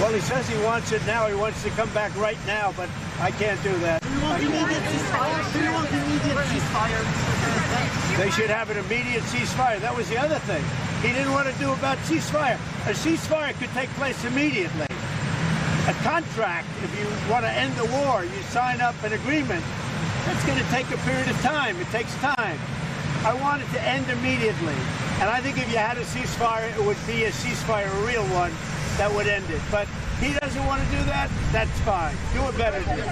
Well, he says he wants it now. He wants to come back right now, but I can't do that. Do you want immediate ceasefire? Do you want immediate ceasefire, They should have an immediate ceasefire. That was the other thing. He didn't want to do about ceasefire. A ceasefire could take place immediately. A contract, if you want to end the war, you sign up an agreement. That's going to take a period of time. It takes time. I want it to end immediately. And I think if you had a ceasefire, it would be a ceasefire, a real one, that would end it. But he doesn't want to do that. That's fine. Do a better deal.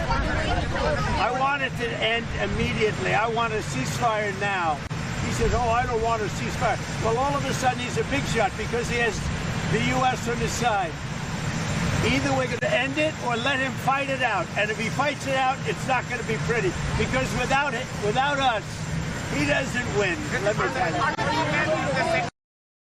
I want it to end immediately. I want a ceasefire now. He says, oh, I don't want a ceasefire. Well, all of a sudden he's a big shot because he has the U.S. on his side. Either we're going to end it or let him fight it out. And if he fights it out, it's not going to be pretty. Because without it, without us, he doesn't win. Let me tell you.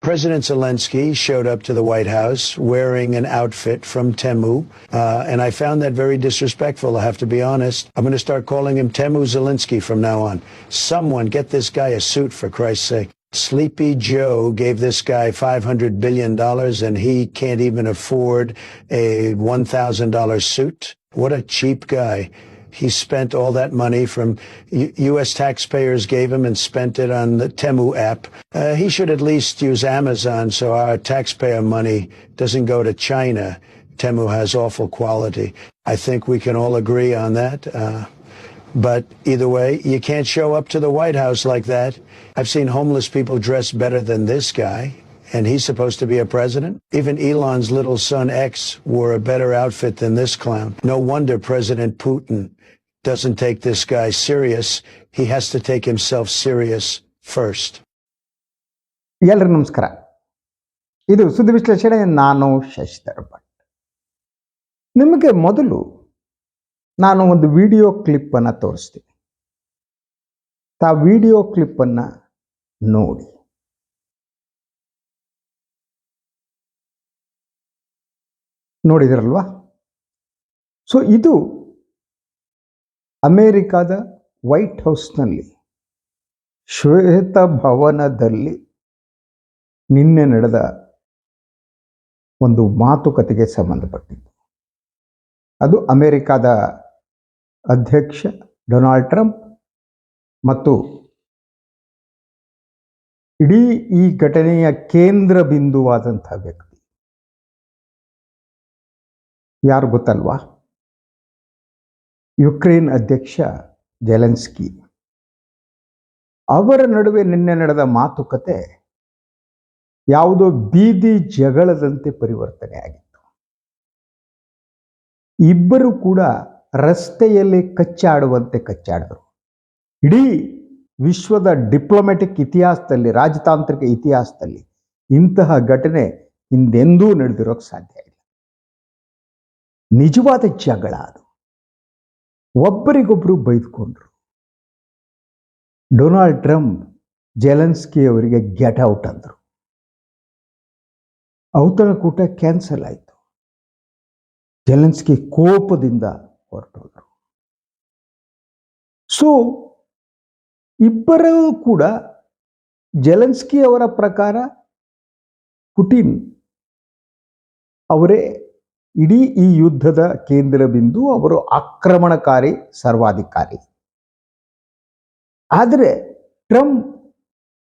President Zelensky showed up to the White House wearing an outfit from Temu, uh, and I found that very disrespectful, I have to be honest. I'm going to start calling him Temu Zelensky from now on. Someone get this guy a suit, for Christ's sake. Sleepy Joe gave this guy $500 billion, and he can't even afford a $1,000 suit. What a cheap guy. He spent all that money from U- U.S. taxpayers gave him and spent it on the Temu app. Uh, he should at least use Amazon so our taxpayer money doesn't go to China. Temu has awful quality. I think we can all agree on that. Uh, but either way, you can't show up to the White House like that. I've seen homeless people dressed better than this guy, and he's supposed to be a president. Even Elon's little son X wore a better outfit than this clown. No wonder President Putin doesn't take this guy serious. He has to take himself serious first. ಎಲ್ಲರಿಗೂ ನಮಸ್ಕಾರ ಇದು ಸುದ್ದಿ ವಿಶ್ಲೇಷಣೆ, ನಾನು ಶಶಿಧರ್ ಭಟ್ ನಿಮಗೆ ಮೊದಲು ನಾನು ಒಂದು ವಿಡಿಯೋ ಕ್ಲಿಪ್ಪನ್ನು ತೋರಿಸ್ತೀನಿ ಆ ವಿಡಿಯೋ ಕ್ಲಿಪ್ಪನ್ನು ನೋಡಿ ನೋಡಿದಿರಲ್ವಾ ಸೊ ಇದು ಅಮೇರಿಕಾದ ವೈಟ್ ಹೌಸ್ನಲ್ಲಿ ಶ್ವೇತ ಭವನದಲ್ಲಿ ನಿನ್ನೆ ನಡೆದ ಒಂದು ಮಾತುಕತೆಗೆ ಸಂಬಂಧಪಟ್ಟಿದ್ದು, ಅದು ಅಮೇರಿಕಾದ ಅಧ್ಯಕ್ಷ ಡೊನಾಲ್ಡ್ ಟ್ರಂಪ್ ಮತ್ತು ಇಡೀ ಈ ಘಟನೆಯ ಕೇಂದ್ರ ಬಿಂದುವಾದಂಥ ವ್ಯಕ್ತಿ. ಯಾರು ಗೊತ್ತಲ್ವಾ? ಯುಕ್ರೇನ್ ಅಧ್ಯಕ್ಷ ಜೆಲೆನ್ಸ್ಕಿ. ಅವರ ನಡುವೆ ನಿನ್ನೆ ನಡೆದ ಮಾತುಕತೆ ಯಾವುದೋ ಬೀದಿ ಜಗಳದಂತೆ ಪರಿವರ್ತನೆ ಆಗಿತ್ತು. ಇಬ್ಬರು ಕೂಡ ರಸ್ತೆಯಲ್ಲಿ ಕಚ್ಚಾಡುವಂತೆ ಕಚ್ಚಾಡಿದರು. ಇಡೀ ವಿಶ್ವದ ಡಿಪ್ಲೊಮ್ಯಾಟಿಕ್ ಇತಿಹಾಸದಲ್ಲಿ, ರಾಜತಾಂತ್ರಿಕ ಇತಿಹಾಸದಲ್ಲಿ ಇಂತಹ ಘಟನೆ ಹಿಂದೆಂದೂ ನಡೆದಿರೋಕ್ಕೆ ಸಾಧ್ಯ ಇಲ್ಲ. ನಿಜವಾದ ಜಗಳ ಅದು. ಒಬ್ಬರಿಗೊಬ್ಬರು ಬೈದ್ಕೊಂಡ್ರು. ಡೊನಾಲ್ಡ್ ಟ್ರಂಪ್, ಜೆಲೆನ್ಸ್ಕಿ ಅವರಿಗೆ ಗೆಟ್ ಔಟ್ ಅಂದರು. ಔತಣಕೂಟ ಕ್ಯಾನ್ಸಲ್ ಆಯಿತು. ಜೆಲೆನ್ಸ್ಕಿ ಕೋಪದಿಂದ ಹೊರಟೋದ್ರು. ಸೊ ಇಬ್ಬರೂ ಕೂಡ ಜೆಲೆನ್ಸ್ಕಿ ಅವರ ಪ್ರಕಾರ ಪುಟಿನ್ ಅವರೇ ಇಡೀ ಈ ಯುದ್ಧದ ಕೇಂದ್ರ ಬಿಂದು ಅವರು ಆಕ್ರಮಣಕಾರಿ ಸರ್ವಾಧಿಕಾರಿ. ಆದರೆ ಟ್ರಂಪ್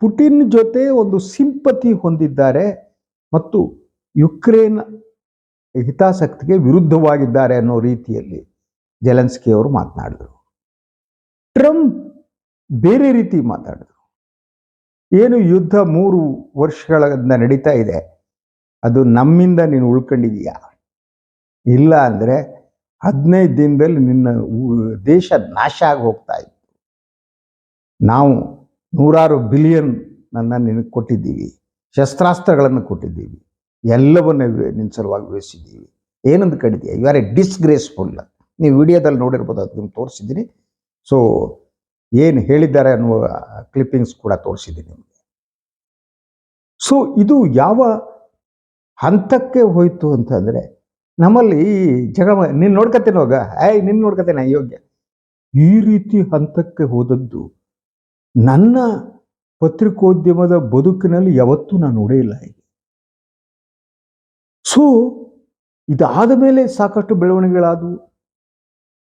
ಪುಟಿನ್ ಜೊತೆ ಒಂದು ಸಿಂಪತಿ ಹೊಂದಿದ್ದಾರೆ ಮತ್ತು ಯುಕ್ರೇನ್ ಹಿತಾಸಕ್ತಿಗೆ ವಿರುದ್ಧವಾಗಿದ್ದಾರೆ ಅನ್ನೋ ರೀತಿಯಲ್ಲಿ ಜೆಲೆನ್ಸ್ಕಿ ಅವರು ಮಾತನಾಡಿದರು. ಟ್ರಂಪ್ ಬೇರೆ ರೀತಿ ಮಾತಾಡಿದರು. ಏನು ಯುದ್ಧ ಮೂರು ವರ್ಷಗಳಿಂದ ನಡೀತಾ ಇದೆ, ಅದು ನಮ್ಮಿಂದ ನೀನು ಉಳ್ಕೊಂಡಿದೀಯಾ ಇಲ್ಲ ಅಂದರೆ ಹದಿನೈದು ದಿನದಲ್ಲಿ ನಿನ್ನ ದೇಶ ನಾಶ ಆಗಿ ಹೋಗ್ತಾ ಇತ್ತು. ನಾವು ನೂರಾರು ಬಿಲಿಯನ್ ನನ್ನ ನಿನಗೆ ಕೊಟ್ಟಿದ್ದೀವಿ. ಶಸ್ತ್ರಾಸ್ತ್ರಗಳನ್ನು ಕೊಟ್ಟಿದ್ದೀವಿ. ಎಲ್ಲವನ್ನ ನಿನ್ನ ಸಲುವಾಗಿ ವಹಿಸಿದ್ದೀವಿ ಏನಂದು ಕಡಿದೀಯ ಯು ಆರ್ ಎ ಡಿಸ್ಗ್ರೇಸ್ಫುಲ್ ನೀವು ವಿಡಿಯೋದಲ್ಲಿ ನೋಡಿರ್ಬೋದು, ಅದು ನಿಮ್ಗೆ ತೋರಿಸಿದ್ದೀನಿ. ಸೊ ಏನು ಹೇಳಿದ್ದಾರೆ ಅನ್ನುವ ಕ್ಲಿಪ್ಪಿಂಗ್ಸ್ ಕೂಡ ತೋರಿಸಿದ್ದೀನಿ ನಿಮಗೆ. ಸೊ ಇದು ಯಾವ ಹಂತಕ್ಕೆ ಹೋಯಿತು ಅಂತಂದರೆ ನಮ್ಮಲ್ಲಿ ಜಗ ನೀನು ನೋಡ್ಕತ್ತೇನೆ ಹೋಗ. ಏಯ್ ನಿನ್ನ ನೋಡ್ಕತ್ತೇನೆ ಅಯೋಗ್ಯ ಈ ರೀತಿ ಹಂತಕ್ಕೆ ಹೋದದ್ದು ನನ್ನ ಪತ್ರಿಕೋದ್ಯಮದ ಬದುಕಿನಲ್ಲಿ ಯಾವತ್ತೂ ನಾನು ನೋಡೇ ಇಲ್ಲ ಸೊ ಇದಾದ ಮೇಲೆ ಸಾಕಷ್ಟು ಬೆಳವಣಿಗೆಗಳಾದವು.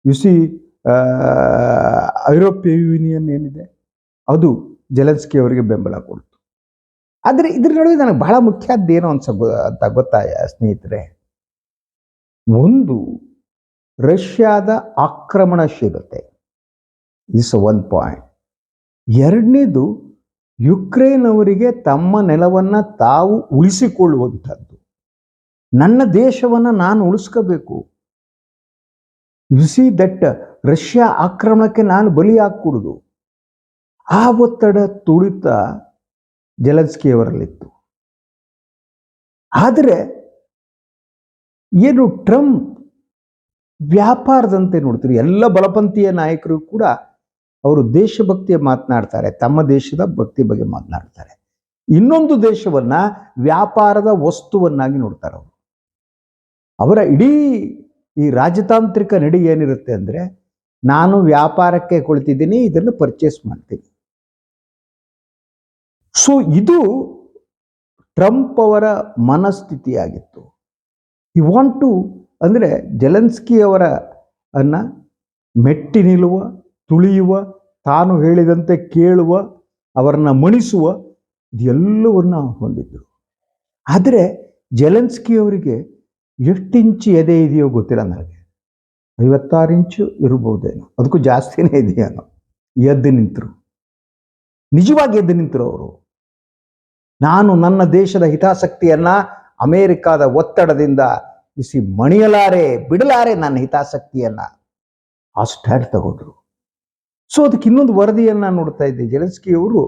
ಯು ಸಿ ಐರೋಪ್ಯ ಯೂನಿಯನ್ ಏನಿದೆ, ಅದು ಜೆಲೆನ್ಸ್ಕಿ ಅವರಿಗೆ ಬೆಂಬಲ ಕೊಡ್ತು. ಆದರೆ ಇದ್ರ ನಡುವೆ ನನಗೆ ಬಹಳ ಮುಖ್ಯದ್ದೇನು ಅನ್ಸ ಅಂತ ಗೊತ್ತಾಯ ಸ್ನೇಹಿತರೆ. ಒಂದು ರಷ್ಯಾದ ಆಕ್ರಮಣಶೀಲತೆ. ಇಸ್ ಒನ್ ಪಾಯಿಂಟ್ ಎರಡನೇದು ಯುಕ್ರೇನ್ ಅವರಿಗೆ ತಮ್ಮ ನೆಲವನ್ನು ತಾವು ಉಳಿಸಿಕೊಳ್ಳುವಂಥದ್ದು. ನನ್ನ ದೇಶವನ್ನು ನಾನು ಉಳಿಸ್ಕೋಬೇಕು. ಯು ಸಿ ದಟ್ ರಷ್ಯಾ ಆಕ್ರಮಣಕ್ಕೆ ನಾನು ಬಲಿ ಹಾಕ್ಕೊಡುದು. ಆ ಒತ್ತಡ ತುಳಿತ ಜಲನ್ಸ್ಕಿಯವರಲ್ಲಿತ್ತು ಆದರೆ ಏನು ಟ್ರಂಪ್ ವ್ಯಾಪಾರದಂತೆ ನೋಡ್ತೀರಿ, ಎಲ್ಲ ಬಲಪಂಥೀಯ ನಾಯಕರು ಕೂಡ ಅವರು ದೇಶಭಕ್ತಿಯ ಮಾತನಾಡ್ತಾರೆ, ತಮ್ಮ ದೇಶದ ಭಕ್ತಿ ಬಗ್ಗೆ ಮಾತನಾಡ್ತಾರೆ. ಇನ್ನೊಂದು ದೇಶವನ್ನ ವ್ಯಾಪಾರದ ವಸ್ತುವನ್ನಾಗಿ ನೋಡ್ತಾರೆ ಅವರು. ಅವರ ಇಡೀ ಈ ರಾಜತಾಂತ್ರಿಕ ನಡಿ ಏನಿರುತ್ತೆ ಅಂದ್ರೆ, ನಾನು ವ್ಯಾಪಾರಕ್ಕೆ ಕುಳಿತಿದ್ದೀನಿ, ಇದನ್ನು ಪರ್ಚೇಸ್ ಮಾಡ್ತೀನಿ. ಸೊ ಇದು ಟ್ರಂಪ್ ಅವರ ಮನಸ್ಥಿತಿಯಾಗಿತ್ತು. ಈ ವಾಂಟ್ ಟು ಅಂದರೆ ಜೆಲೆನ್ಸ್ಕಿ ಅವರ ಅನ್ನ ಮೆಟ್ಟಿ ನಿಲ್ಲುವ, ತುಳಿಯುವ, ತಾನು ಹೇಳಿದಂತೆ ಕೇಳುವ, ಅವರನ್ನ ಮಣಿಸುವ ಇದೆಲ್ಲವನ್ನು ಹೊಂದಿದ್ದರು ಆದರೆ ಜೆಲೆನ್ಸ್ಕಿ ಅವರಿಗೆ ಎಷ್ಟು ಇಂಚು ಎದೆ ಇದೆಯೋ ಗೊತ್ತಿಲ್ಲ ನನಗೆ. ಐವತ್ತಾರು ಇಂಚು ಇರ್ಬೋದೇನೋ ಅದಕ್ಕೂ ಜಾಸ್ತಿನೇ ಇದೆಯೇನೋ. ಎದ್ದು ನಿಂತರು. ನಿಜವಾಗಿ ಎದ್ದು ನಿಂತರು ಅವರು. ನಾನು ನನ್ನ ದೇಶದ ಹಿತಾಸಕ್ತಿಯನ್ನ ಅಮೇರಿಕಾದ ಒತ್ತಡದಿಂದ ಬಿಸಿ ಮಣಿಯಲಾರೆ, ಬಿಡಲಾರೆ ನನ್ನ ಹಿತಾಸಕ್ತಿಯನ್ನ ಆ ಸ್ಟ್ಯಾಂಡ್ ತಗೊಂಡ್ರು. ಸೊ ಅದಕ್ಕೆ ಇನ್ನೊಂದು ವರದಿಯನ್ನ ನೋಡ್ತಾ ಇದ್ದೆ. ಜೆಲೆನ್ಸ್ಕಿ ಅವರು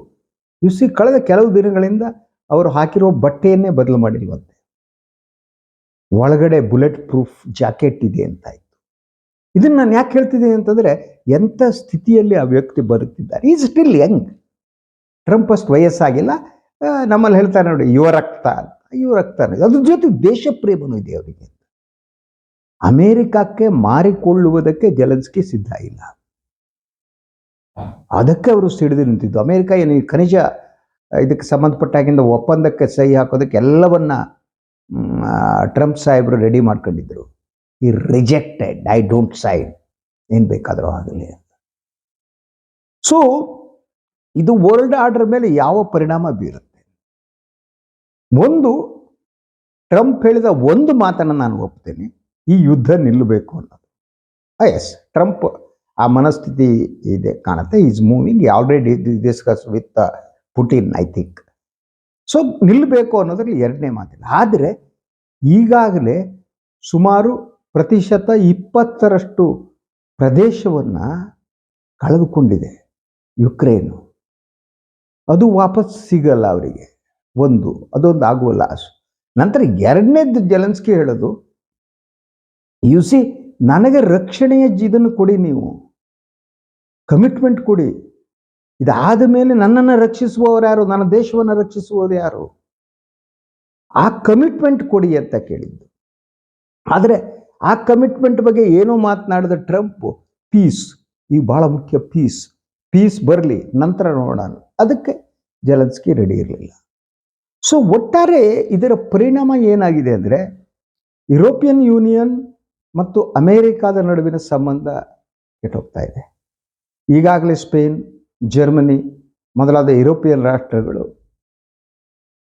ಬಿಸಿ ಕಳೆದ ಕೆಲವು ದಿನಗಳಿಂದ ಅವರು ಹಾಕಿರೋ ಬಟ್ಟೆಯನ್ನೇ ಬದಲು ಮಾಡಿಲ್ವಂತೆ. ಒಳಗಡೆ ಬುಲೆಟ್ ಪ್ರೂಫ್ ಜಾಕೆಟ್ ಇದೆ ಅಂತ ಇತ್ತು. ಇದನ್ನ ನಾನು ಯಾಕೆ ಹೇಳ್ತಿದ್ದೀನಿ ಅಂತಂದ್ರೆ ಎಂಥ ಸ್ಥಿತಿಯಲ್ಲಿ ಆ ವ್ಯಕ್ತಿ ಬದುಕ್ತಿದ್ದಾರೆ? ಈಸ್ ಸ್ಟಿಲ್ ಯಂಗ್ ಟ್ರಂಪ್ ಅಷ್ಟು ವಯಸ್ಸಾಗಿಲ್ಲ. ನಮ್ಮಲ್ಲಿ ಹೇಳ್ತಾರೆ ನೋಡಿ, ಯುವ ರಕ್ತ ಯುವ ರಕ್ತ ಅದ್ರ ಜೊತೆ ದೇಶ ಪ್ರೇಮನೂ ಇದೆ ಅವರಿಗೆ. ಅಮೇರಿಕಕ್ಕೆ ಮಾರಿಕೊಳ್ಳುವುದಕ್ಕೆ ಜಲನ್ಸ್ಕಿ ಸಿದ್ಧ ಇಲ್ಲ. ಅದಕ್ಕೆ ಅವರು ಸಿಡಿದು ನಿಂತಿದ್ದು. ಅಮೇರಿಕ ಏನು ಖನಿಜ, ಇದಕ್ಕೆ ಸಂಬಂಧಪಟ್ಟಾಗಿಂದ ಒಪ್ಪಂದಕ್ಕೆ ಸಹಿ ಹಾಕೋದಕ್ಕೆ ಎಲ್ಲವನ್ನ ಟ್ರಂಪ್ ಸಾಹೇಬರು ರೆಡಿ ಮಾಡ್ಕೊಂಡಿದ್ರು. ಈ ರಿಜೆಕ್ಟೆಡ್ ಐ ಡೋಂಟ್ ಸೈನ್ ಏನು ಬೇಕಾದರೂ ಆಗಲಿ ಅಂತ. ಸೊ ಇದು ವರ್ಲ್ಡ್ ಆರ್ಡರ್ ಮೇಲೆ ಯಾವ ಪರಿಣಾಮ ಬೀರುತ್ತೆ? ಒಂದು ಟ್ರಂಪ್ ಹೇಳಿದ ಒಂದು ಮಾತನ್ನು ನಾನು ಒಪ್ತೇನೆ. ಈ ಯುದ್ಧ ನಿಲ್ಲಬೇಕು ಅನ್ನೋದು. ಎಸ್ ಟ್ರಂಪ್ ಆ ಮನಸ್ಥಿತಿ ಇದೆ, ಕಾಣುತ್ತೆ. Is moving already discuss with Putin I think so ನಿಲ್ಲಬೇಕು ಅನ್ನೋದ್ರಲ್ಲಿ ಎರಡನೇ ಮಾತಿಲ್ಲ. ಆದರೆ, ಈಗಾಗಲೇ ಸುಮಾರು ಪ್ರತಿಶತ ಇಪ್ಪತ್ತರಷ್ಟು ಪ್ರದೇಶವನ್ನು ಕಳೆದುಕೊಂಡಿದೆ ಯುಕ್ರೇನು. ಅದು ವಾಪಸ್ ಸಿಗಲ್ಲ ಅವರಿಗೆ. ಒಂದು, ಅದೊಂದು ಆಗುವ ಲಾಸ್ ನಂತರ ಎರಡನೇದು ಜಲನ್ಸ್ಕಿ ಹೇಳೋದು ಯು ಸಿ ನನಗೆ ರಕ್ಷಣೆಯ ಇದನ್ನು ಕೊಡಿ ನೀವು. ಕಮಿಟ್ಮೆಂಟ್ ಕೊಡಿ. ಇದಾದ ಮೇಲೆ ನನ್ನನ್ನು ರಕ್ಷಿಸುವವರು ಯಾರು? ನನ್ನ ದೇಶವನ್ನು ರಕ್ಷಿಸುವವರು ಯಾರು? ಆ ಕಮಿಟ್ಮೆಂಟ್ ಕೊಡಿ ಅಂತ ಕೇಳಿದ್ದು. ಆದರೆ ಆ ಕಮಿಟ್ಮೆಂಟ್ ಬಗ್ಗೆ ಏನೋ ಮಾತನಾಡಿದ ಟ್ರಂಪ್ ಪೀಸ್ ಈ ಬಹಳ ಮುಖ್ಯ ಪೀಸ್ ಪೀಸ್ ಬರಲಿ. ನಂತರ ನೋಡೋಣ. ಅದಕ್ಕೆ ಜಲನ್ಸ್ಕಿ ರೆಡಿ ಇರಲಿಲ್ಲ. ಸೊ ಒಟ್ಟಾರೆ ಇದರ ಪರಿಣಾಮ ಏನಾಗಿದೆ ಅಂದರೆ ಯುರೋಪಿಯನ್ ಯೂನಿಯನ್ ಮತ್ತು ಅಮೇರಿಕಾದ ನಡುವಿನ ಸಂಬಂಧ ಕೆಟ್ಟೋಗ್ತಾ ಇದೆ. ಈಗಾಗಲೇ ಸ್ಪೇನ್, ಜರ್ಮನಿ ಮೊದಲಾದ ಯುರೋಪಿಯನ್ ರಾಷ್ಟ್ರಗಳು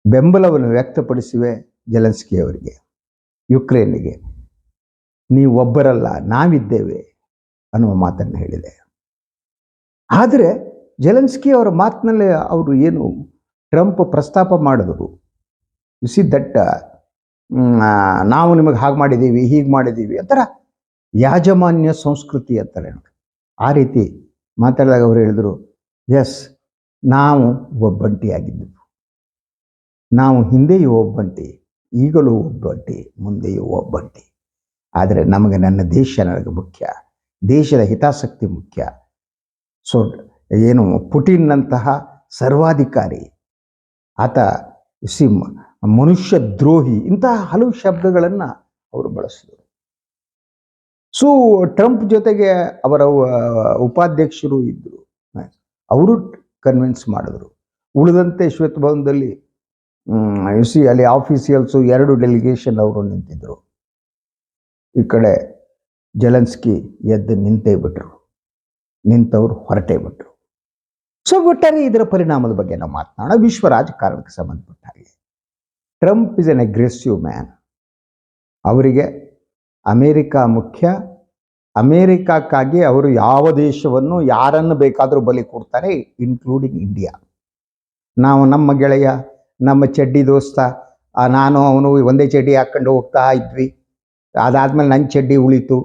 ಬೆಂಬಲವನ್ನು ವ್ಯಕ್ತಪಡಿಸಿವೆ ಜೆಲೆನ್ಸ್ಕಿ ಅವರಿಗೆ, ಯುಕ್ರೇನಿಗೆ. ನೀವು ಒಬ್ಬರಲ್ಲ, ನಾವಿದ್ದೇವೆ ಅನ್ನುವ ಮಾತನ್ನು ಹೇಳಿದೆ. ಆದರೆ ಜೆಲೆನ್ಸ್ಕಿ ಅವರ ಮಾತಿನಲ್ಲಿ ಅವರು ಏನು ಟ್ರಂಪ್ ಪ್ರಸ್ತಾಪ ಮಾಡಿದರು ಸಿ ದಟ್ ನಾವು ನಿಮಗೆ ಹಾಗೆ ಮಾಡಿದ್ದೀವಿ, ಹೀಗೆ ಮಾಡಿದ್ದೀವಿ ಅಂತಾರೆ ಯಾಜಮಾನ್ಯ ಸಂಸ್ಕೃತಿ ಅಂತಾರೆ. ಆ ರೀತಿ ಮಾತಾಡಿದಾಗ ಅವರು ಹೇಳಿದರು ಎಸ್ ನಾವು ಒಬ್ಬಂಟಿಯಾಗಿದ್ದೆವು. ನಾವು ಹಿಂದೆಯೂ ಒಬ್ಬಂಟಿ, ಈಗಲೂ ಒಬ್ಬಂಟಿ, ಮುಂದೆಯೂ ಒಬ್ಬಂಟಿ. ಆದರೆ ನಮಗೆ ನನ್ನ ದೇಶ ನನಗೆ ಮುಖ್ಯ, ದೇಶದ ಹಿತಾಸಕ್ತಿ ಮುಖ್ಯ. ಸೊ ಏನು ಪುಟಿನ್ನಂತಹ ಸರ್ವಾಧಿಕಾರಿ ಆತ ಸಿ ಮನುಷ್ಯ ದ್ರೋಹಿ, ಇಂತಹ ಹಲವು ಶಬ್ದಗಳನ್ನು ಅವರು ಬಳಸಿದರು. ಸೊ ಟ್ರಂಪ್ ಜೊತೆಗೆ ಅವರ ಉಪಾಧ್ಯಕ್ಷರು ಇದ್ದರು ಅವರು ಕನ್ವಿನ್ಸ್ ಮಾಡಿದ್ರು. ಉಳಿದಂತೆ ಶ್ವೇತಭವನದಲ್ಲಿ ಸಿ ಅಲ್ಲಿ ಆಫೀಸಿಯಲ್ಸು ಎರಡು ಡೆಲಿಗೇಷನ್ ಅವರು ನಿಂತಿದ್ರು. ಈ ಕಡೆ ಜಲನ್ಸ್ಕಿ ಎದ್ದು ನಿಂತೇ ಬಿಟ್ರು. ನಿಂತವ್ರು ಹೊರಟೇ ಬಿಟ್ರು. ಸೊ ಒಟ್ಟಾರೆ ಇದರ ಪರಿಣಾಮದ ಬಗ್ಗೆ ನಾವು ಮಾತನಾಡೋಣ. ವಿಶ್ವ ರಾಜಕಾರಣಕ್ಕೆ ಸಂಬಂಧಪಟ್ಟ ಹಾಗೆ Trump is an aggressive man ಅವರಿಗೆ ಅಮೇರಿಕ ಮುಖ್ಯ. ಅಮೇರಿಕಾಕ್ಕಾಗಿ ಅವರು ಯಾವ ದೇಶವನ್ನು ಯಾರನ್ನು ಬೇಕಾದರೂ ಬಲಿ ಕೊಡ್ತಾರೆ ಇನ್ಕ್ಲೂಡಿಂಗ್ ಇಂಡಿಯಾ ನಾವು ನಮ್ಮ ಗೆಳೆಯ, ನಮ್ಮ ಚಡ್ಡಿ ದೋಸ್ತ ನಾನು, ಅವನು ಒಂದೇ ಚಡ್ಡಿ ಹಾಕ್ಕೊಂಡು ಹೋಗ್ತಾ ಇದ್ವಿ. ಅದಾದ್ಮೇಲೆ ನನ್ನ ಚಡ್ಡಿ ಉಳಿತು.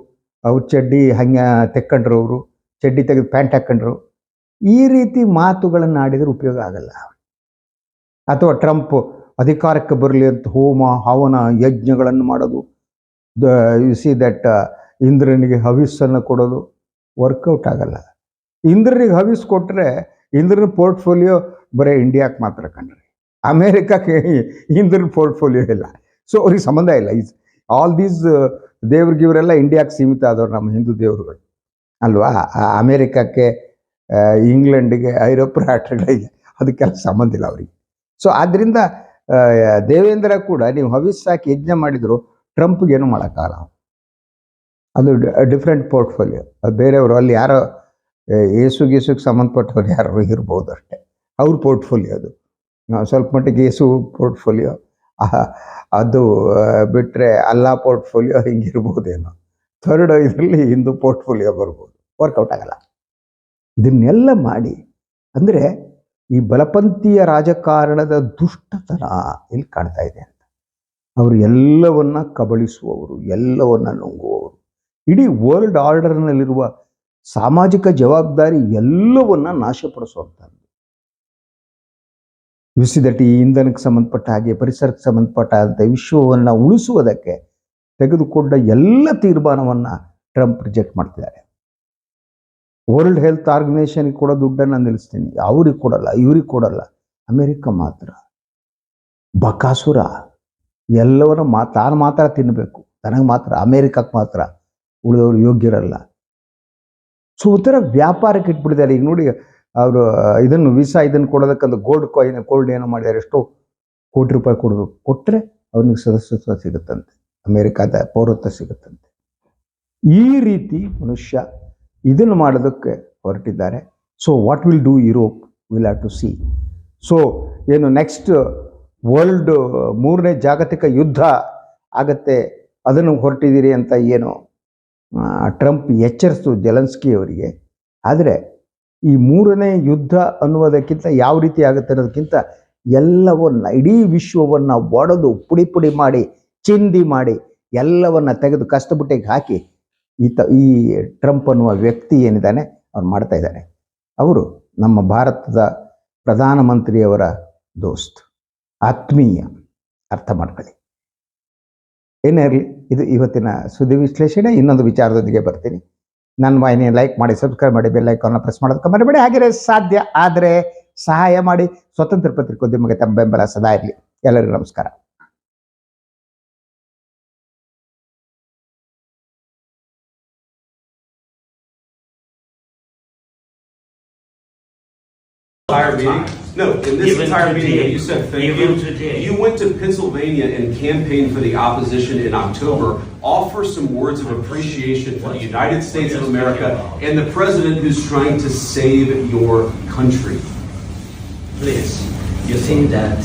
ಅವ್ರ ಚಡ್ಡಿ ಹಂಗೆ ತೆಕ್ಕೊಂಡ್ರು ಅವರು. ಚಡ್ಡಿ ತೆಗೆದು ಪ್ಯಾಂಟ್ ಹಾಕ್ಕೊಂಡ್ರು ಈ ರೀತಿ ಮಾತುಗಳನ್ನು ಆಡಿದರೆ ಉಪಯೋಗ ಆಗಲ್ಲ. ಅಥವಾ ಟ್ರಂಪ್ ಅಧಿಕಾರಕ್ಕೆ ಬರಲಿ ಅಂತ ಹೋಮ, ಹವನ, ಯಜ್ಞಗಳನ್ನು ಮಾಡೋದು. ದ ಯು ಸಿ ದಟ್ ಇಂದ್ರನಿಗೆ ಹವಿಸ್ಸನ್ನು ಕೊಡೋದು. ವರ್ಕೌಟ್ ಆಗಲ್ಲ. ಇಂದ್ರನಿಗೆ ಹವಿಸ್ ಕೊಟ್ಟರೆ ಇಂದ್ರನ ಪೋರ್ಟ್ಫೋಲಿಯೋ ಬರೀ ಇಂಡಿಯಾಕ್ಕೆ ಮಾತ್ರ ಕಣ್ರಿ. ಅಮೇರಿಕಾಕ್ಕೆ ಇಂದ್ರನ ಪೋರ್ಟ್ಫೋಲಿಯೋ ಇಲ್ಲ. ಸೊ ಅವ್ರಿಗೆ ಸಂಬಂಧ ಇಲ್ಲ. ಈಸ್ ಆಲ್ ದೀಸ್ ದೇವ್ರಿಗೆ ಇವರೆಲ್ಲ ಇಂಡಿಯಾಕ್ಕೆ ಸೀಮಿತ ಆದವ್ರು ನಮ್ಮ ಹಿಂದೂ ದೇವರುಗಳು. ಅಲ್ವಾ? ಅಮೇರಿಕಕ್ಕೆ ಇಂಗ್ಲೆಂಡಿಗೆ, ಐರೋಪ್ಯ ರಾಷ್ಟ್ರಗಳಿಗೆ ಅದಕ್ಕೆಲ್ಲ ಸಂಬಂಧ ಇಲ್ಲ ಅವರಿಗೆ. ಸೊ ಆದ್ದರಿಂದ ದೇವೇಂದ್ರ ಕೂಡ ನೀವು ಹವಿಸ್ ಸಾಕಿ ಯಜ್ಞ ಮಾಡಿದ್ರು, ಟ್ರಂಪ್ಗೆ ಏನು ಮಾಡೋಕ್ಕಾಗಲ್ಲ. ಅದು ಡಿಫ್ರೆಂಟ್ ಪೋರ್ಟ್ಫೋಲಿಯೋ ಅದು ಬೇರೆಯವರು, ಅಲ್ಲಿ ಯಾರೋ ಏಸು ಗೀಸುಗೆ ಸಂಬಂಧಪಟ್ಟವ್ರು ಯಾರು ಇರ್ಬೋದು ಅಷ್ಟೇ. ಅವ್ರ ಪೋರ್ಟ್ಫೋಲಿಯೋ ಅದು. ನಾವು ಸ್ವಲ್ಪ ಮಟ್ಟಿಗೆ ಏಸು ಪೋರ್ಟ್ಫೋಲಿಯೋ ಅದು ಬಿಟ್ಟರೆ ಅಲ್ಲಾ ಪೋರ್ಟ್ಫೋಲಿಯೋ ಹಿಂಗಿರ್ಬೋದೇನೋ. ಥರ್ಡ್ ಇದರಲ್ಲಿ ಹಿಂದೂ ಪೋರ್ಟ್ಫೋಲಿಯೋ ಬರ್ಬೋದು. ವರ್ಕೌಟ್ ಆಗಲ್ಲ. ಇದನ್ನೆಲ್ಲ ಮಾಡಿ, ಅಂದರೆ ಈ ಬಲಪಂಥೀಯ ರಾಜಕಾರಣದ ದುಷ್ಟತನ ಇಲ್ಲಿ ಕಾಣ್ತಾ ಇದೆ ಅಂತ. ಅವರು ಎಲ್ಲವನ್ನ ಕಬಳಿಸುವವರು, ಎಲ್ಲವನ್ನ ನುಂಗುವವರು. ಇಡೀ ವರ್ಲ್ಡ್ ಆರ್ಡರ್ನಲ್ಲಿರುವ ಸಾಮಾಜಿಕ ಜವಾಬ್ದಾರಿ ಎಲ್ಲವನ್ನ ನಾಶಪಡಿಸುವಂಥದ್ದು. ಬಿಸಿದಟಿ ಇಂಧನಕ್ಕೆ ಸಂಬಂಧಪಟ್ಟ ಹಾಗೆ, ಪರಿಸರಕ್ಕೆ ಸಂಬಂಧಪಟ್ಟಂಥ ವಿಶ್ವವನ್ನು ಉಳಿಸುವುದಕ್ಕೆ ತೆಗೆದುಕೊಂಡ ಎಲ್ಲ ತೀರ್ಮಾನವನ್ನು ಟ್ರಂಪ್ ರಿಜೆಕ್ಟ್ ಮಾಡ್ತಿದ್ದಾರೆ. ವರ್ಲ್ಡ್ ಹೆಲ್ತ್ ಆರ್ಗನೈಸೇಷನ್ಗೆ ಕೊಡೋ ದುಡ್ಡನ್ನು ನಿಲ್ಲಿಸ್ತೀನಿ. ಅವ್ರಿಗೆ ಕೊಡಲ್ಲ, ಇವ್ರಿಗೆ ಕೊಡಲ್ಲ. ಅಮೇರಿಕ ಮಾತ್ರ. ಬಕಾಸುರ, ಎಲ್ಲವನ್ನ ಮಾ, ತಾನು ಮಾತ್ರ ತಿನ್ನಬೇಕು ತನಗೆ ಮಾತ್ರ ಅಮೇರಿಕಕ್ಕೆ ಮಾತ್ರ ಉಳಿದವರು ಯೋಗ್ಯರಲ್ಲ. ಸೊ ಒಂಥರ ವ್ಯಾಪಾರಕ್ಕೆ ಇಟ್ಬಿಟ್ಟಿದ್ದಾರೆ. ಈಗ ನೋಡಿ, ಅವರು, ಇದನ್ನು ವೀಸಾ ಇದನ್ನು ಕೊಡೋದಕ್ಕಂತ ಗೋಲ್ಡ್ ಕಾಯಿನ್ ಗೋಲ್ಡ್ ಏನೋ ಮಾಡಿದ್ದಾರೆ. ಎಷ್ಟೋ ಕೋಟಿ ರೂಪಾಯಿ ಕೊಡಬೇಕು. ಕೊಟ್ಟರೆ ಅವನಿಗೆ ಸದಸ್ಯತ್ವ ಸಿಗುತ್ತಂತೆ. ಅಮೇರಿಕಾದ ಪೌರತ್ವ ಸಿಗುತ್ತಂತೆ. ಈ ರೀತಿ ಮನುಷ್ಯ ಇದನ್ನು ಮಾಡೋದಕ್ಕೆ ಹೊರಟಿದ್ದಾರೆ. So what will do Europe will have to see so ಏನು ನೆಕ್ಸ್ಟ್ ವರ್ಲ್ಡ್ ಮೂರನೇ ಜಾಗತಿಕ ಯುದ್ಧ ಆಗತ್ತೆ, ಅದನ್ನು ಹೊರಟಿದ್ದೀರಿ ಅಂತ ಏನು ಟ್ರಂಪ್ ಎಚ್ಚರಿಸ್ತು ಜೆಲನ್ಸ್ಕಿ ಅವರಿಗೆ. ಆದರೆ, ಈ ಮೂರನೇ ಯುದ್ಧ ಅನ್ನುವುದಕ್ಕಿಂತ ಯಾವ ರೀತಿ ಆಗುತ್ತೆ ಅನ್ನೋದಕ್ಕಿಂತ ಎಲ್ಲವನ್ನು, ಇಡೀ ವಿಶ್ವವನ್ನು ಒಡೆದು ಪುಡಿ ಪುಡಿ ಮಾಡಿ, ಚಿಂದಿ ಮಾಡಿ, ಎಲ್ಲವನ್ನು ತೆಗೆದು ಕಷ್ಟಬುಟ್ಟಿಗೆ ಹಾಕಿ ಈತ, ಈ ಟ್ರಂಪ್ ಅನ್ನುವ ವ್ಯಕ್ತಿ ಏನಿದ್ದಾನೆ ಅವ್ರು ಮಾಡ್ತಾ ಇದ್ದಾನೆ. ಅವರು ನಮ್ಮ ಭಾರತದ ಪ್ರಧಾನಮಂತ್ರಿಯವರ ದೋಸ್ತ್. ಆತ್ಮೀಯ ಅರ್ಥ ಮಾಡ್ಕೊಳ್ಳಿ. ಏನೇ ಇರಲಿ, ಇದು ಇವತ್ತಿನ ಸುದ್ದಿ ವಿಶ್ಲೇಷಣೆ. ಇನ್ನೊಂದು ವಿಚಾರದೊಂದಿಗೆ ಬರ್ತೀನಿ. ನನ್ನ ವಾಹಿನಿ ಲೈಕ್ ಮಾಡಿ, ಸಬ್ಸ್ಕ್ರೈಬ್ ಮಾಡಿ, ಬೆಲ್ ಐಕಾನ್ನ ಪ್ರೆಸ್ ಮಾಡೋದಕ್ಕೆ ಮರಿಬೇಡಿ. ಹಾಗೆ ಸಾಧ್ಯ ಆದರೆ ಸಹಾಯ ಮಾಡಿ. ಸ್ವತಂತ್ರ ಪತ್ರಿಕೋದ್ಯಮಕ್ಕೆ ತಮ್ಮ ಬೆಂಬಲ ಸದಾ ಇರಲಿ. ಎಲ್ಲರಿಗೂ ನಮಸ್ಕಾರ. Entire meeting? No, in this Even entire meeting, you said thank Even you. today. You went to Pennsylvania and campaigned for the opposition in October. Offer some words of appreciation for the United States of America and the president who's trying to save your country. Please, you think that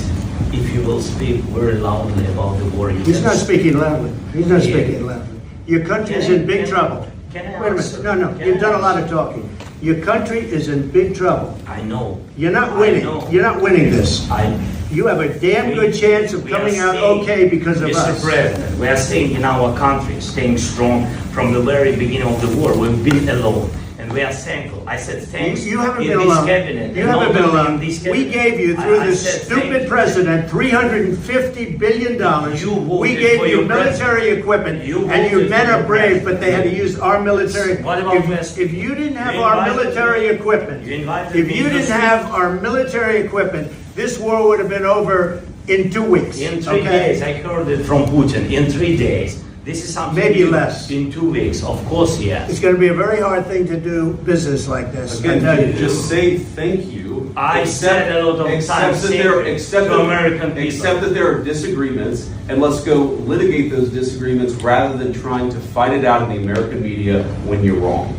if you will speak very loudly about the war, you He's can not speaking loudly. He's not Yeah. speaking loudly. Your country is Can I- in big can I- trouble. can I Wait a answer? minute. No, no. Can You've I done a lot of answer? talking. Your country is in big trouble. I know. You're not winning. You're not winning this. I. You have a damn we- good chance of coming out staying- okay because of Mr. us. President, we are staying in our country, staying strong from the very beginning of the war. We've been alone, and we are thankful. I said thanks. You haven't in been this alone. Cabinet, You haven't been alone. this We gave you through I this said stupid president three hundred and fifty billion dollars. We gave you military president. equipment, You and you men are brave, but they had to use our military. What about If-? If you didn't have You our military me. equipment, You if you didn't have our military equipment, this war would have been over in two weeks. In three okay? days, I heard it from Putin. In three days, this is something. Maybe new. less. In two weeks, of course, yes. It's going to be a very hard thing to do business like this. I Again, tell you. just say thank you I said a lot of except times that there, same except that- American people. Except that there are disagreements, and let's go litigate those disagreements rather than trying to fight it out in the American media when you're wrong.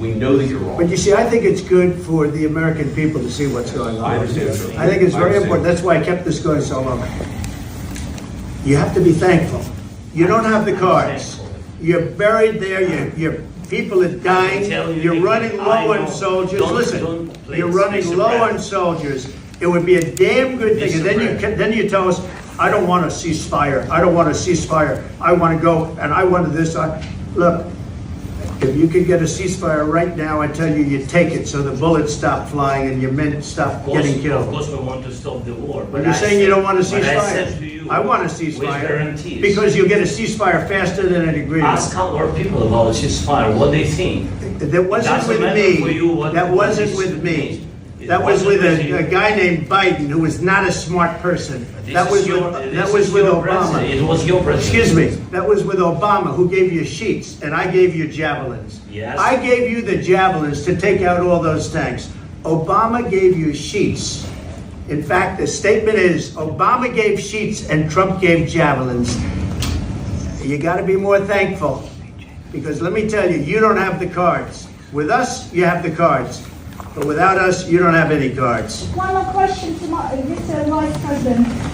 We know that you're wrong. But you see, I think it's good for the American people to see what's going on. I understand. I think it's very important. That's why I kept this going so long. You have to be thankful. You don't have the cards. You're buried there, your, your people are dying, tell you you're running I low on know. soldiers. Don't- Listen, don't please, you're running Mr. low on soldiers. It would be a damn good thing. And Mr. then you, President. ca- then you tell us, I don't want a ceasefire. I don't want a ceasefire. I want to go and I wanted this. I, look, if you could get a ceasefire right now, I tell you, you take it so the bullets stop flying and your men stop course, getting of killed. course, we want to stop the war. But you're saying you don't want a But I said to ceasefire. you, I want a ceasefire guarantees. because you'll get a ceasefire faster than an agreement. Ask our people about a ceasefire, what they think. That wasn't doesn't with matter for you me. what- That wasn't with me. That was with a, a guy named Biden who was not a smart person. This That was your- with, that was with your president. Obama. It was your president. Excuse me, that was with Obama, who gave you sheets, and I gave you javelins. Yes. I gave you the javelins to take out all those tanks. Obama gave you sheets. In fact, the statement is, Obama gave sheets and Trump gave javelins. You gotta be more thankful, because let me tell you, you don't have the cards. With us, you have the cards, but without us, you don't have any cards. One more question to my, uh, Mr. Vice President.